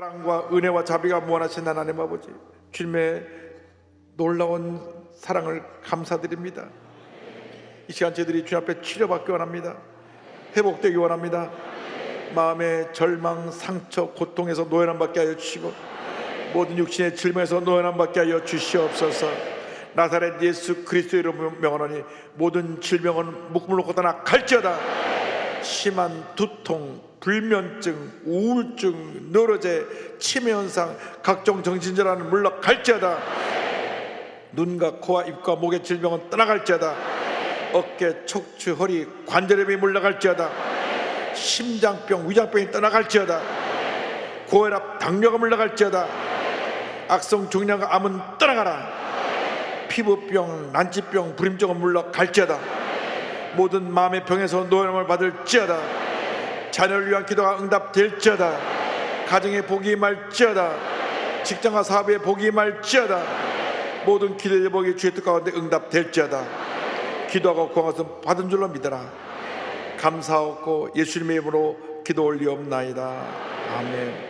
사랑과 은혜와 자비가 무한하신 하나님 아버지 주님의 놀라운 사랑을 감사드립니다. 이 시간 저희들이 주님 앞에 치료받기 원합니다. 회복되기 원합니다. 마음의 절망, 상처, 고통에서 노연함 받게 하여 주시고 모든 육신의 질병에서 노연함 받게 하여 주시옵소서. 나사렛 예수 그리스도의 이름으로 명하노니 모든 질병은 놓고 떠나 갈지어다. 심한 두통, 불면증, 우울증, 너러제, 치매 현상, 각종 정신질환은 물러갈지어다. 눈과 코와 입과 목의 질병은 떠나갈지어다. 어깨, 척추, 허리, 관절염이 물러갈지어다. 심장병, 위장병이 떠나갈지어다. 고혈압, 당뇨가 물러갈지어다. 악성 종양과 암은 떠나가라. 피부병, 난치병, 불임증은 물러갈지어다. 모든 마음의 병에서 노염을 받을지어다 자녀를 위한 기도가 응답될지어다. 가정의 복이 말지어다. 직장과 사업의 복이 말지어다. 모든 기도의 복이 주의 뜻 가운데 응답될지어다. 기도하고 구한 것은 받은 줄로 믿어라. 감사하고 예수님의 이름으로 기도 올리옵나이다. 아멘